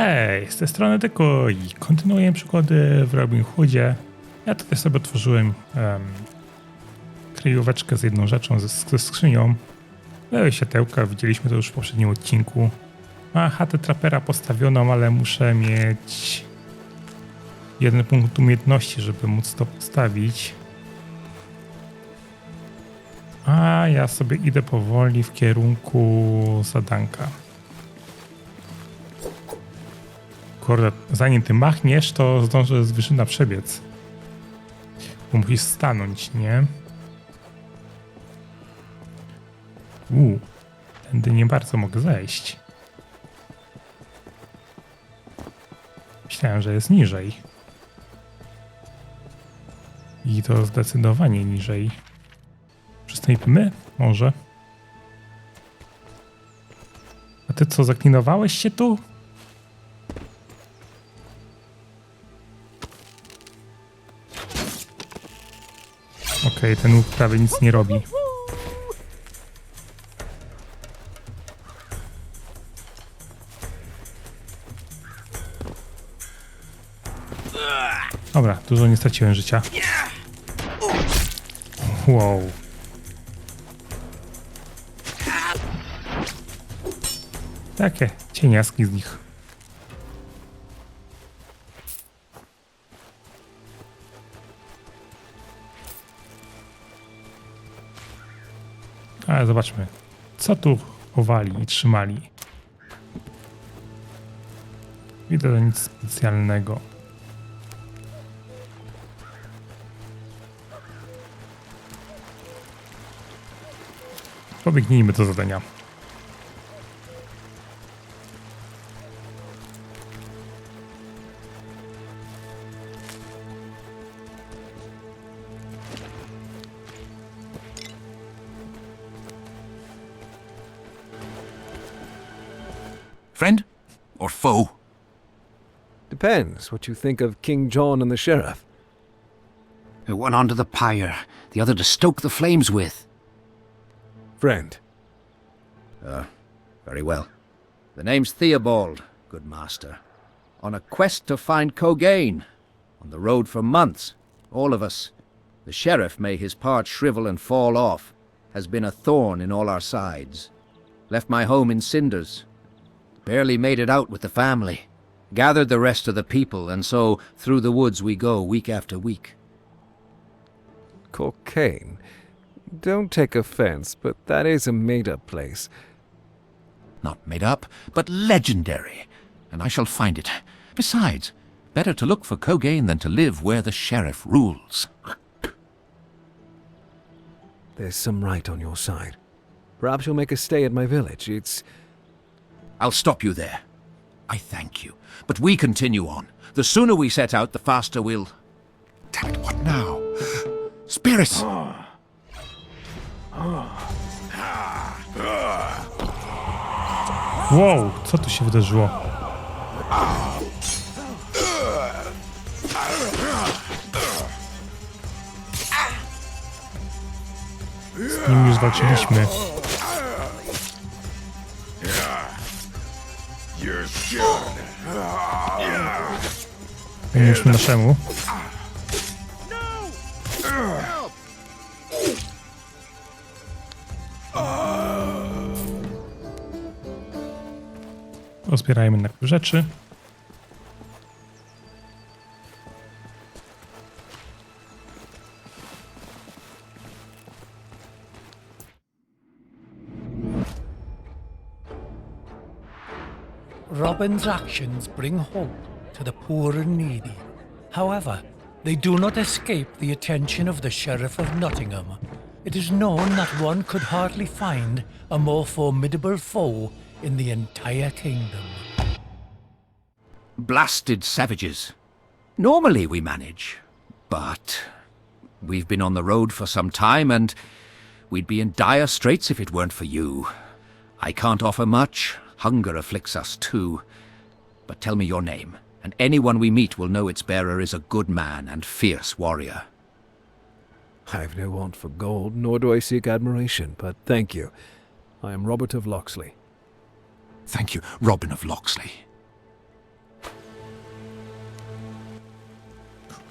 Hej, z tej strony tylko i kontynuuję przygody w Robin Hoodzie. Ja tutaj sobie otworzyłem um, kryjóweczkę z jedną rzeczą, ze, ze skrzynią. Były światełka, widzieliśmy to już w poprzednim odcinku. Ma chatę trapera postawioną, ale muszę mieć jeden punkt umiejętności, żeby móc to postawić. A ja sobie idę powoli w kierunku zadanka. Kurde, zanim ty machniesz, to zdążę z wyszyna przebiec. Bo musisz stanąć, nie? Uuu, tędy nie bardzo mogę zejść. Myślałem, że jest niżej. I to zdecydowanie niżej. Przystąpimy? Może. A ty co, zaklinowałeś się tu? Ten łuk prawie nic nie robi. Dobra, dużo nie straciłem życia. Wow. Takie cieniaski z nich. Ale zobaczmy, co tu chowali i trzymali. Widzę, że nic specjalnego. Pobiegnijmy do zadania. Depends what you think of King John and the sheriff. One onto the pyre, the other to stoke the flames with. Friend. Ah, very well. The name's Theobald, good master. On a quest to find Cogain. On the road for months, all of us. The sheriff, may his part shrivel and fall off, has been a thorn in all our sides. Left my home in cinders. Barely made it out with the family. Gathered the rest of the people, and so through the woods we go week after week. Cocaine. Don't take offense, but that is a made up place. Not made up, but legendary. And I shall find it. Besides, better to look for Cogain than to live where the sheriff rules. There's some right on your side. Perhaps you'll make a stay at my village. It's. I'll stop you there. I thank you. But we continue on. The sooner we set out, the faster we'll. Damn it, what now? Spirits! Wow, co tu się wydarzyło? Z nim już walczyliśmy. Pomóżmy naszemu. Rozbierajmy najpierw rzeczy. Robin's actions bring hope to the poor and needy. However, they do not escape the attention of the Sheriff of Nottingham. It is known that one could hardly find a more formidable foe in the entire kingdom. Blasted savages. Normally we manage. But. We've been on the road for some time, and we'd be in dire straits if it weren't for you. I can't offer much. Hunger afflicts us too. But tell me your name, and anyone we meet will know its bearer is a good man and fierce warrior. I've no want for gold, nor do I seek admiration, but thank you. I am Robert of Locksley. Thank you, Robin of Locksley.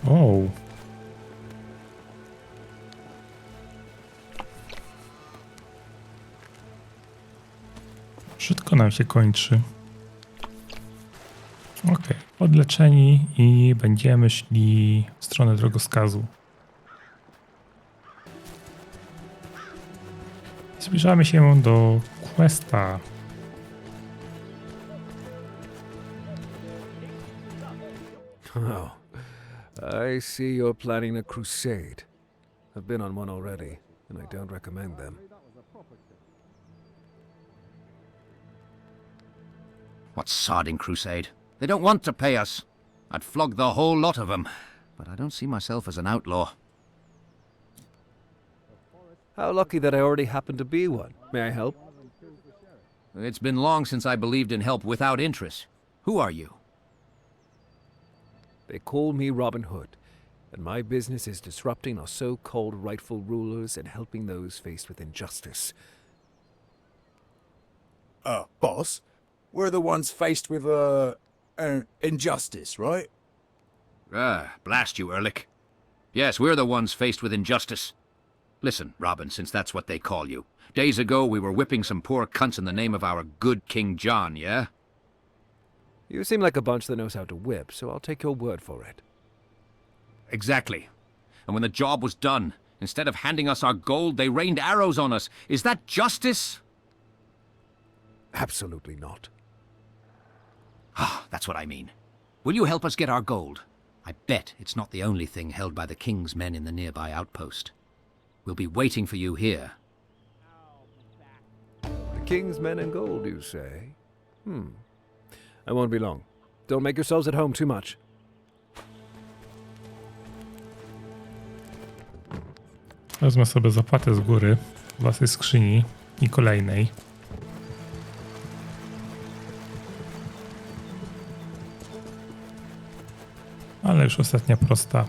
Oh, Szybko nam się kończy. Ok, podleczeni i będziemy szli w stronę drogowskazu. Zbliżamy się do Questa. Oh, I see you're planning a crusade. I've been on one already, and I don't recommend them. What sodding crusade? They don't want to pay us. I'd flog the whole lot of them. But I don't see myself as an outlaw. How lucky that I already happen to be one. May I help? It's been long since I believed in help without interest. Who are you? They call me Robin Hood, and my business is disrupting our so called rightful rulers and helping those faced with injustice. Uh, boss, we're the ones faced with, uh, uh injustice, right? Ah, blast you, Ehrlich. Yes, we're the ones faced with injustice. Listen, Robin, since that's what they call you. Days ago, we were whipping some poor cunts in the name of our good King John, yeah? You seem like a bunch that knows how to whip, so I'll take your word for it. Exactly. And when the job was done, instead of handing us our gold, they rained arrows on us. Is that justice? Absolutely not. Ah, that's what I mean. Will you help us get our gold? I bet it's not the only thing held by the king's men in the nearby outpost. We'll be waiting for you here. The king's men and gold, you say? Hmm. I won't be long. Don't make yourselves at home too much. Wezmę sobie zapłatę z góry w waszej skrzyni i kolejnej. Ale już ostatnia prosta.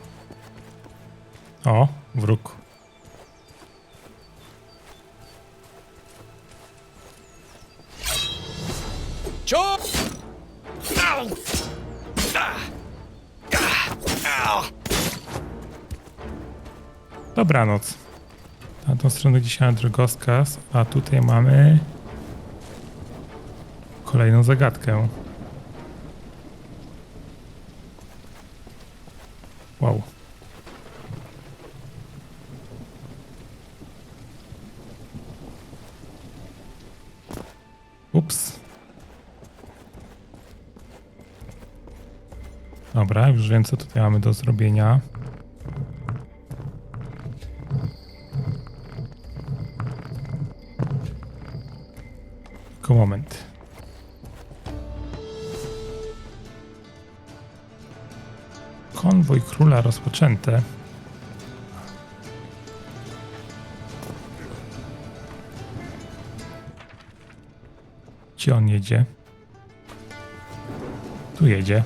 O, wróg. Dobranoc. Na tą stronę dzisiaj na drogowskaz, a tutaj mamy kolejną zagadkę. Wiem co tutaj mamy do zrobienia. Tylko moment. Konwoj króla rozpoczęty. Gdzie on jedzie? Tu jedzie.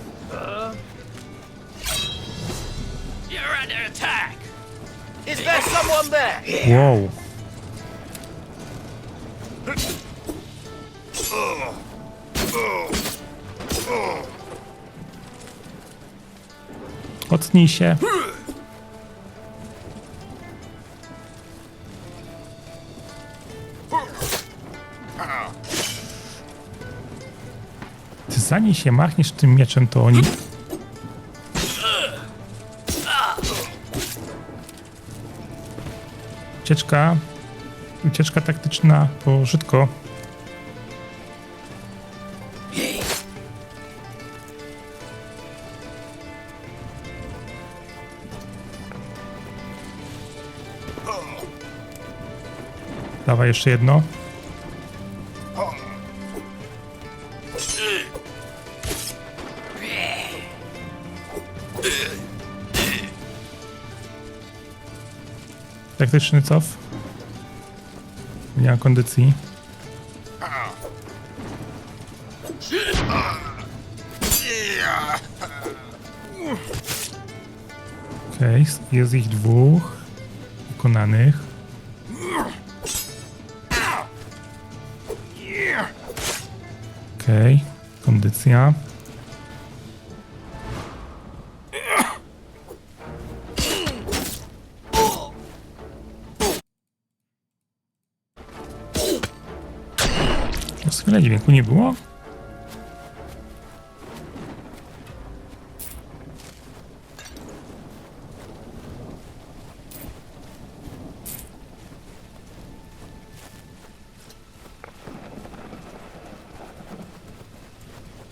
Wow. Otnij się. Ty zanim się machniesz tym mieczem, to oni... Ucieczka. Ucieczka taktyczna, to szybko. Dawaj jeszcze jedno. Taktyczny cof. Nie ma kondycji. Okej, jest ich dwóch pokonanych. Przez chwilę dźwięku nie było?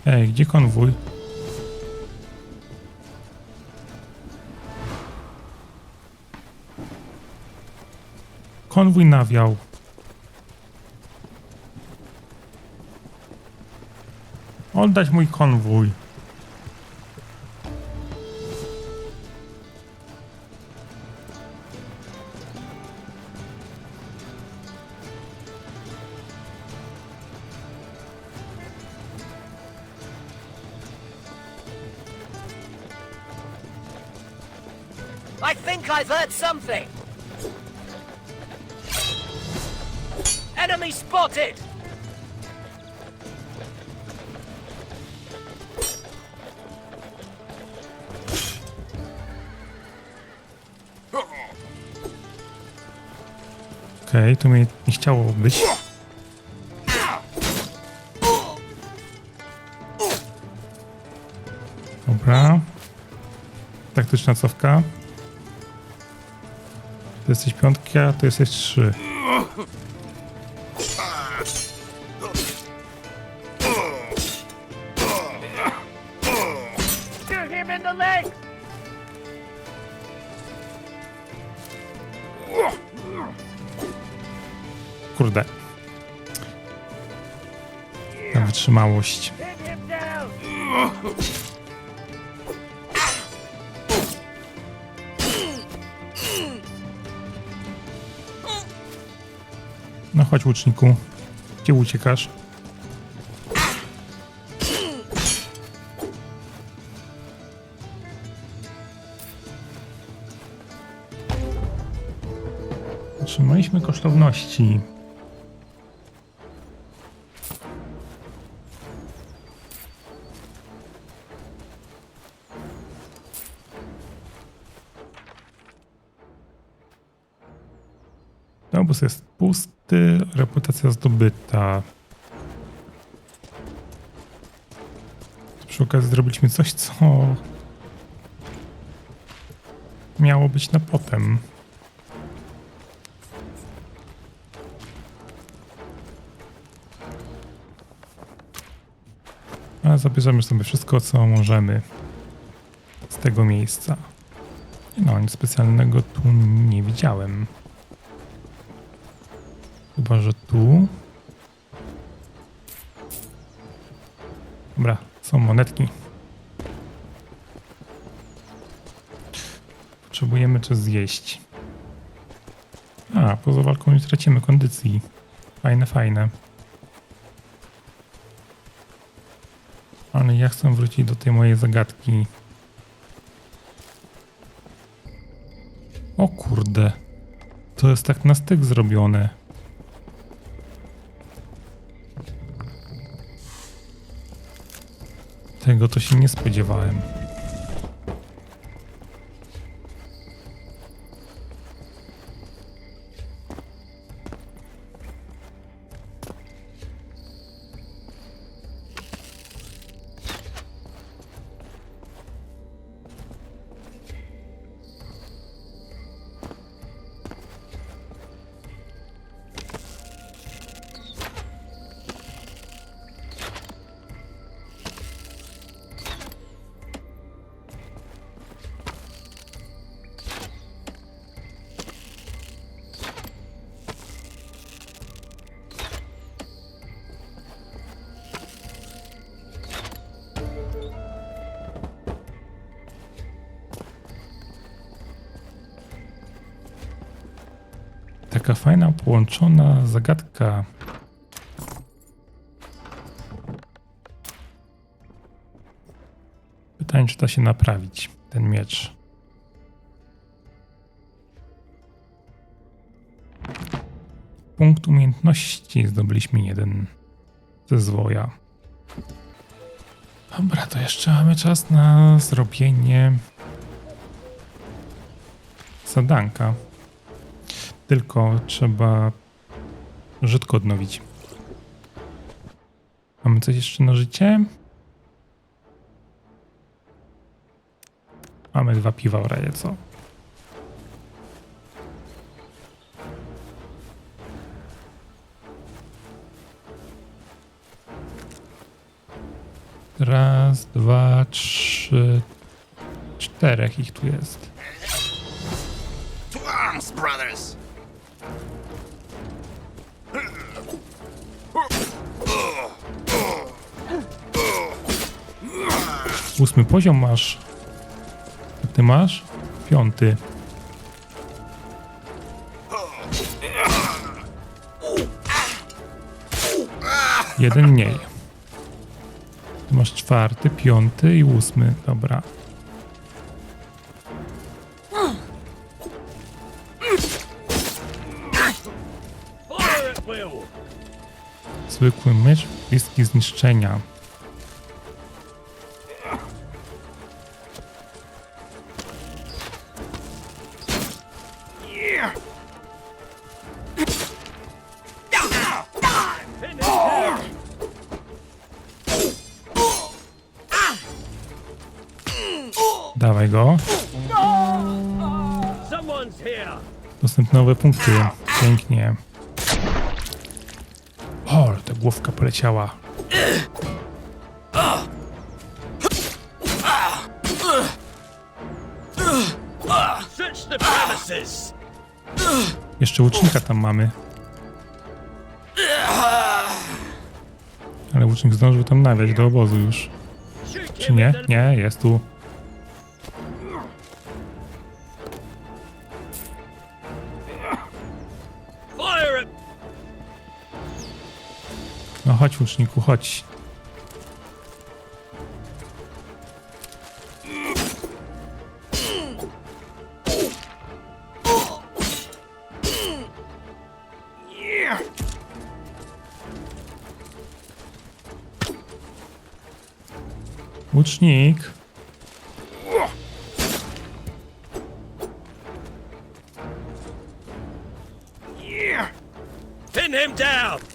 Ej, gdzie konwój? Konwój nawiał. Oddać mój konwój. I think I've heard something. Enemy spotted. Okej, to mnie nie chciało być. Dobra. Taktyczna cofka. To jesteś piątki, a to jesteś trzy. Wytrzymałość. No chodź łuczniku. Gdzie uciekasz? Otrzymaliśmy kosztowności. Obóz jest pusty, reputacja zdobyta. Przy okazji zrobiliśmy coś, co miało być na potem. Ale zabierzemy sobie wszystko, co możemy z tego miejsca. No, nic specjalnego tu nie widziałem. Chyba, że tu. Dobra, są monetki. Potrzebujemy coś zjeść. A, poza walką nie tracimy kondycji. Fajne, fajne. Ale ja chcę wrócić do tej mojej zagadki. O kurde. To jest tak na styk zrobione. Tego to się nie spodziewałem. Taka fajna, połączona zagadka. Pytanie, czy da się naprawić ten miecz. Punkt umiejętności zdobyliśmy jeden ze zwoja. Dobra, to jeszcze mamy czas na zrobienie zadanka. Tylko trzeba żydko odnowić. Mamy coś jeszcze na życie? Mamy dwa piwa w razie co. Raz, dwa, trzy, czterech ich tu jest. Brothers! Ósmy poziom masz. A ty masz? Piąty. Jeden mniej. Ty masz czwarty, piąty i ósmy. Dobra. Zwykły mysz, bliski zniszczenia. Nowe punkty. Pięknie. O, ta główka poleciała. Jeszcze łucznika tam mamy. Ale łucznik zdążył tam nawiać do obozu już. Czy nie? Nie, jest tu. Chodź łuczniku, chodź. Łucznik. Pin him down!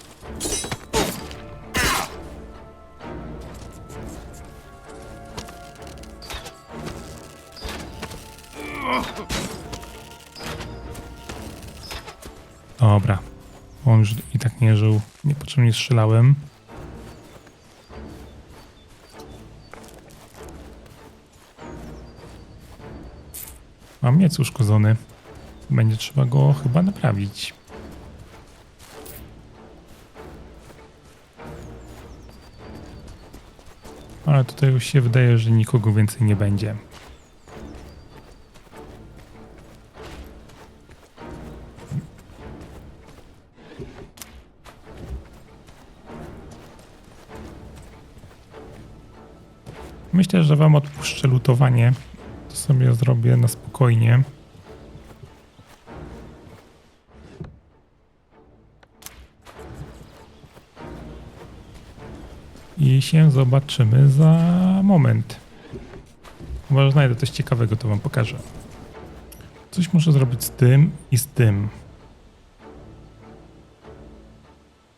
Nie żył. Niepotrzebnie strzelałem. Mam miec uszkodzony. Będzie trzeba go chyba naprawić. Ale tutaj już się wydaje, że nikogo więcej nie będzie. Myślę, że wam odpuszczę lutowanie. To sobie zrobię na spokojnie. I się zobaczymy za moment. Może znajdę coś ciekawego, to wam pokażę. Coś muszę zrobić z tym i z tym.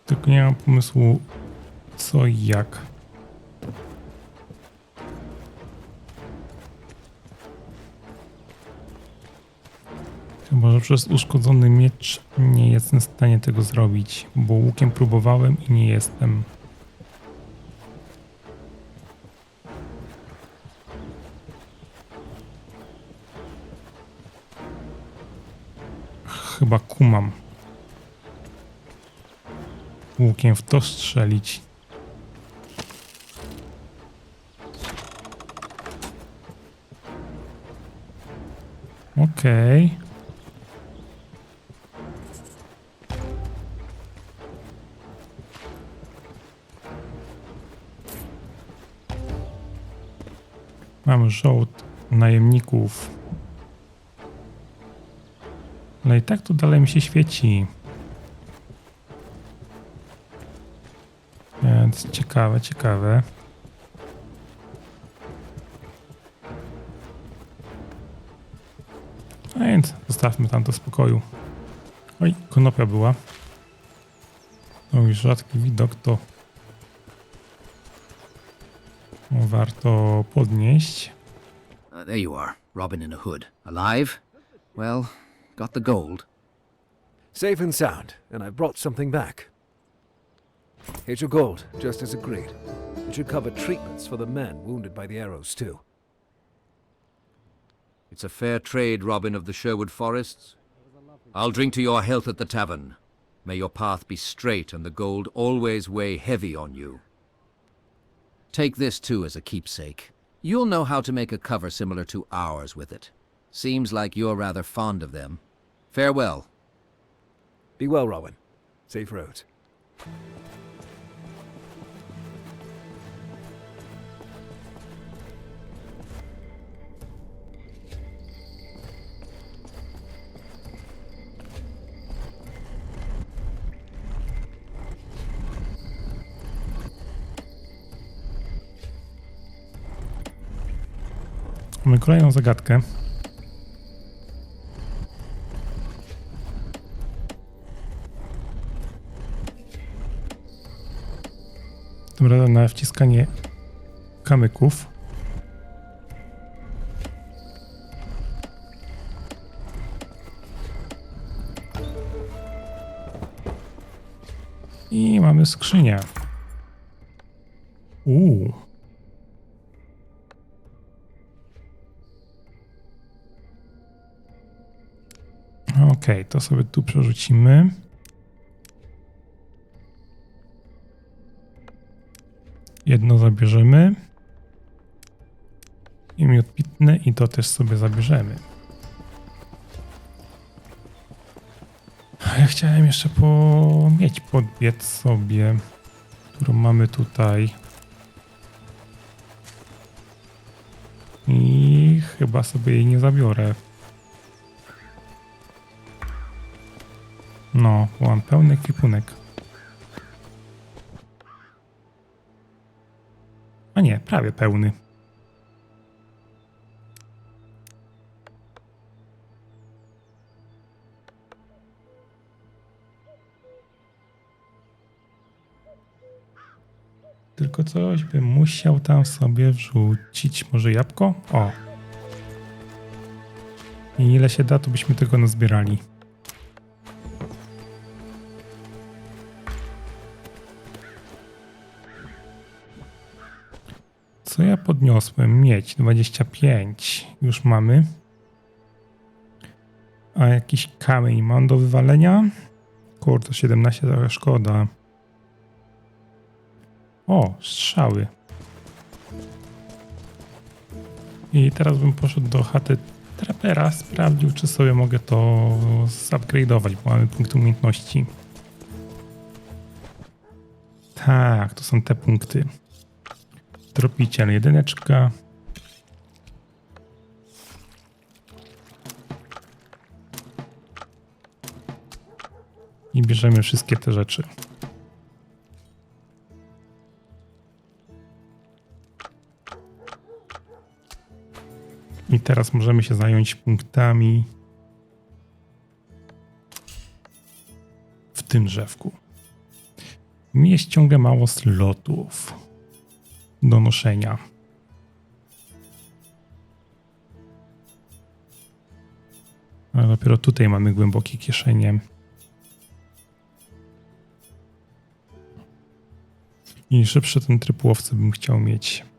Tylko nie mam pomysłu co i jak. Chyba, że przez uszkodzony miecz nie jestem w stanie tego zrobić, bo łukiem próbowałem i nie jestem. Chyba kumam. Łukiem w to strzelić. Okej. Mam żołd najemników. No i tak to dalej mi się świeci. Więc ciekawe, ciekawe. A więc zostawmy tam do spokoju. Oj, konopia była. No i rzadki widok to warto podnieść. There you are, Robin in a hood. Alive? Well, got the gold. Safe and sound, and I've brought something back. Here's your gold, just as agreed. It should cover treatments for the men wounded by the arrows, too. It's a fair trade, Robin of the Sherwood Forests. I'll drink to your health at the tavern. May your path be straight and the gold always weigh heavy on you. Take this too as a keepsake. You'll know how to make a cover similar to ours with it. Seems like you're rather fond of them. Farewell. Be well, Rowan. Safe roads. Mamy kolejną zagadkę. Tym razem na wciskanie kamyków. I mamy skrzynię. Uuu. Okej, to sobie tu przerzucimy. Jedno zabierzemy. I miód pitny i to też sobie zabierzemy. Ja chciałem jeszcze po mieć podbiec sobie, którą mamy tutaj. I chyba sobie jej nie zabiorę. No, mam pełny kwipunek. A nie, prawie pełny. Tylko coś bym musiał tam sobie wrzucić. Może jabłko? O. I ile się da, to byśmy tego nazbierali. Podniosłem? Mieć 25. Już mamy. A jakiś kamień mam do wywalenia? Kurde, 17 trochę szkoda. O, strzały. I teraz bym poszedł do chaty trapera, sprawdził, czy sobie mogę to zupgrade'ować, bo mamy punkty umiejętności. Tak, to są te punkty. Tropiciel jedyneczka. I bierzemy wszystkie te rzeczy. I teraz możemy się zająć punktami w tym drzewku. Mi jest ciągle mało slotów do noszenia. A dopiero tutaj mamy głębokie kieszenie. I szybszy ten tryb łowcy bym chciał mieć.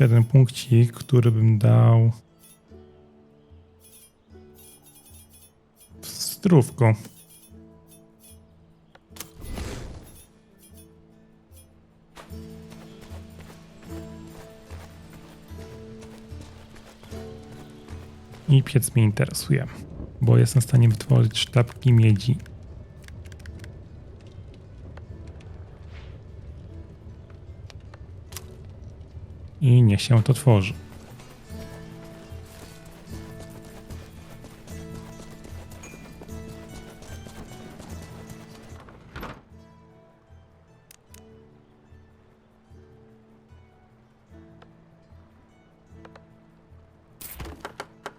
Jeszcze jeden punkcik, który bym dał. w. I piec mnie interesuje, bo jestem w stanie wytworzyć sztabki miedzi. i niech się to tworzy.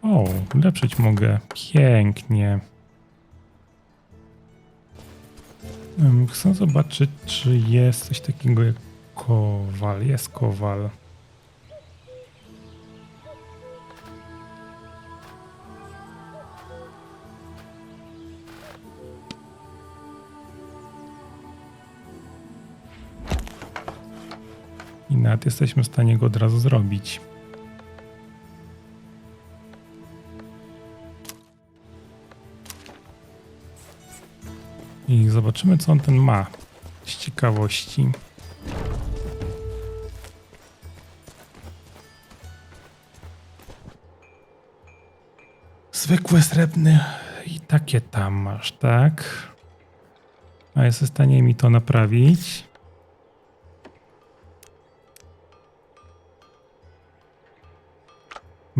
O, leczyć mogę. Pięknie. Chcę zobaczyć, czy jest coś takiego jak kowal. Jest kowal. Nawet jesteśmy w stanie go od razu zrobić. I zobaczymy, co on ten ma. Z ciekawości. Zwykły srebrny i takie tam masz, tak? A jesteś w stanie mi to naprawić?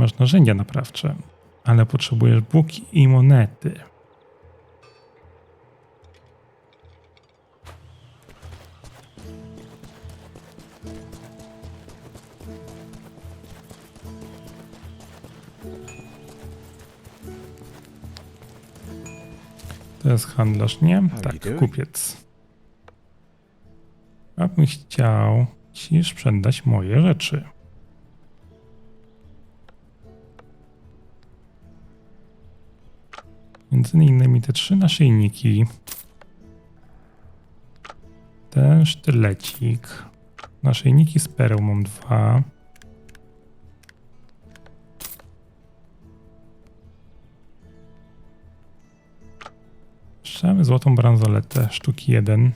Masz narzędzia naprawcze, ale potrzebujesz buki i monety. To jest handlarz, nie? Tak, kupiec. A bym chciał ci sprzedać moje rzeczy. Między innymi te trzy naszyjniki. Ten sztylecik. Naszyjniki z pereł mam dwa. Mamy złotą bransoletę, sztuki jeden.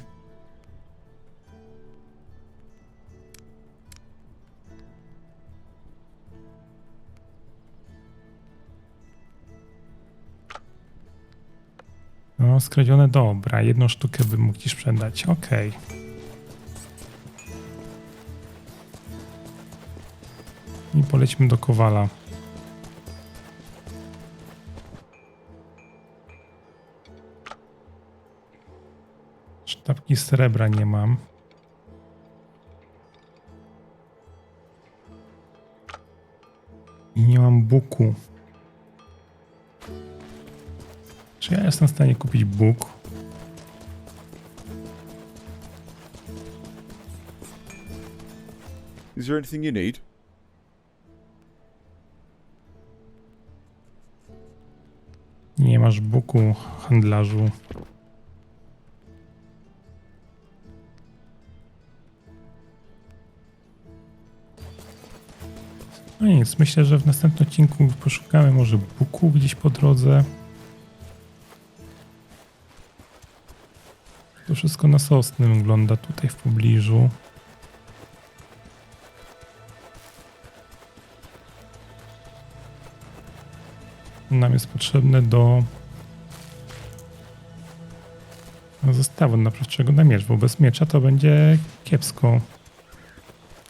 No, skradzione, dobra. Jedną sztukę bym mógł ci sprzedać. Okej. I polećmy do Kowala. Sztabki srebra nie mam. I nie mam buku. Jestem w stanie kupić buk? Is there anything you need? Nie masz buku, handlarzu. No nic, myślę, że w następnym odcinku poszukamy może buku gdzieś po drodze. Wszystko na sosny wygląda tutaj w pobliżu. Nam jest potrzebne do zestawu naprawczego na miecz, bo bez miecza to będzie kiepsko.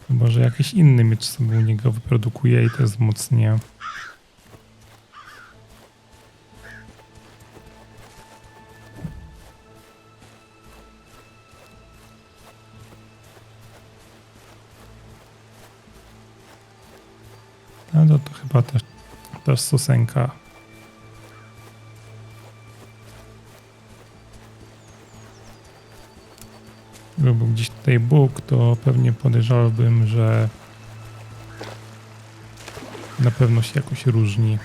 Chyba, że jakiś inny miecz sobie u niego wyprodukuje i to jest wzmocnienie. To, też, też sosenka. Gdyby był gdzieś tutaj Bóg, to pewnie podejrzewałbym, że na pewno się jakoś różni.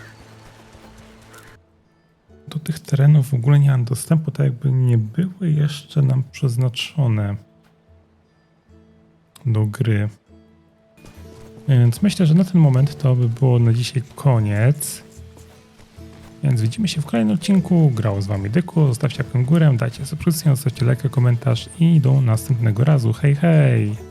Do tych terenów w ogóle nie mam dostępu, tak jakby nie były jeszcze nam przeznaczone do gry. Więc myślę, że na ten moment to by było na dzisiaj koniec. Więc widzimy się w kolejnym odcinku. Grał z wami Dyku. Zostawcie w górę, dajcie subskrypcję, zostawcie lajkę, komentarz i do następnego razu. Hej, hej!